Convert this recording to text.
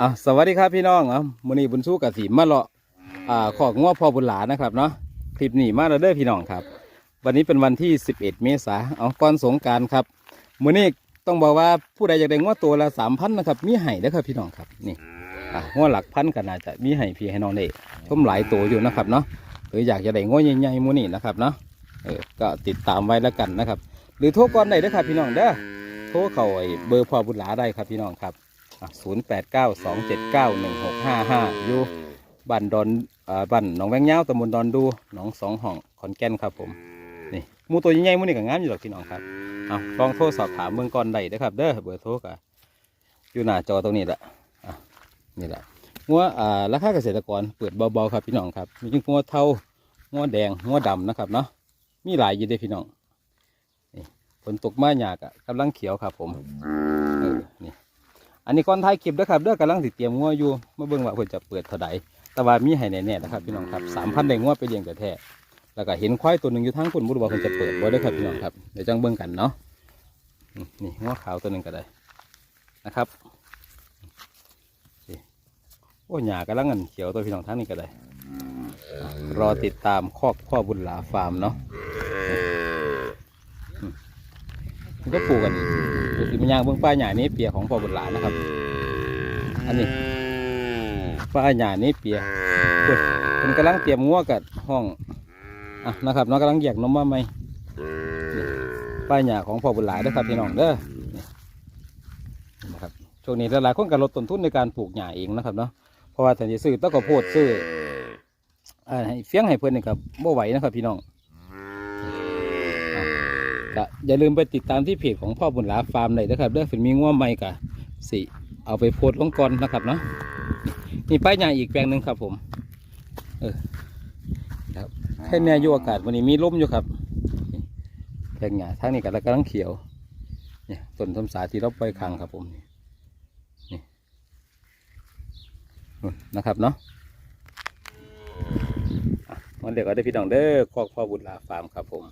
อะสวัสดีครับพี่น้องอะมื้อนี้บุญสู้กับสีมาเลาะอ่าขอกง้อพ่อบุญหลานะครับเนาะคลิปนี้มาแล้วเด้อพี่น้องครับ วันนี้เป็นวันที่ 11 เมษาเอาก่อนสงการครับมื้อนี้ต้องบอกว่าผู้ใดอยากได้ง้อตัวละ3,000นะครับมีให้เด้อครับพี่น้องครับนี่อะง้อหลักพันก็น่าจะมีให้พี่ให้น้องได้ชมหลายตัวอยู่นะครับเนาะหรืออยากจะได้ง้อใหญ่ๆมื้อนี้นะครับเนาะเออก็ติดตามไว้แล้วกันนะครับ หรือโทรก่อนได้เด้อครับพี่น้องเด้อโทรเข้าไอ้เบอร์พ่อบุญหลาได้ครับพี่น้องครับ ศูนย์แปดเก้าสองเจ็ดเก้าหนึ่งหกห้าห้าอยู่บ้านดอนอ่าบ้านหนองแวงเงาวตำบลดอนดูหนองสองห้องขอนแก่นครับผมนี่หมูตัวใหญ่ๆหมูนี่ก็งามอยู่หรอกพี่น้องครับเอาลองโทรสอบถามเมืองก่อนได้เด้อครับ เด้อเบอร์โทรก็อยู่หน้าจอตรงนี้แหละอะนี่แหละงัวอ่าราคาเกษตรกรเปิดเบาๆครับพี่น้องครับมีงัวเทางัวแดงงัวดำนะครับเนาะมีหลายอยู่เด้อพี่น้องนี่ฝนตกมาหยากอะกำลังเขียวครับผมเอันนี้ก่อนท้ายคลิปด้อครับเด้อกำลังสิดเตรียมงัวอยู่มาเบิ่งว่าเพิ่นจะเปิดเท่าใดแต่ว่ามีให้แน่ๆนะครับพี่น้องครับสามพันได้งัวไปเลี้ยงแต่แท้แล้วก็เห็นควายตัวหนึ่งอยู่ทางคุณบ่รู้ว่าเพิ่นจะเปิดบ่เด้ครับพี่น้องครับเดี๋ยวจังเบิ่งกันเนาะนี่งัวขาวตัวหนึ่งก็ได้นะครับสีโอ้หญ้ากำลังเงินเขียวตัวพี่น้องทางนี้ก็ได้รอติดตามคอกพ่อบุญหลาฟาร์มเนาะก็ปลูกกัน อีกเดี๋ยวสิมันย่างเบื้องป้าหญ้านี้เปียของพ่อบุญหลานนะครับ อันนี้ป้าหญ้านี้เปียเพิ่นกำลังเตรียมงัวกับห้องอะนะครับน้องกำลังแยกนมมาไหมป้าหญ้าของพ่อบุญหลานเด้อครับพี่น้องเด้อนะครับช่วงนี้หลายๆคนก็ลดต้นทุนในการปลูกหญ้าเองนะครับเนาะเพราะว่าถ้าจะซื้อต้องก็โพดซื้อเฟี้ยงให้เพิ่อนนี่ครับบ่ไหวนะครับพี่น้อง ก็อย่าลืมไปติดตามที่เพจของพ่อบุญหลาฟาร์มเลยนะครับเด้อฝนมีง่วใหม่กะสิเอาไปโพสต์ลงก่อนนะครับเนาะนี่ป้ายยางอีกแปลงหนึ่งครับ ผม เออครับแค่เนี้ยอยู่อากาศวันนี้มีลมอยู่ครับแปลงหญ้าทางนี้ก็กำลังเขียวเนี่ยต้นทมสาที่เราปล่อยคางครับผมนี่นี่นะครับเนาะมันเด็กก็ได้พี่น้องเด้อคอกพ่อบุญลาฟาร์มครับผม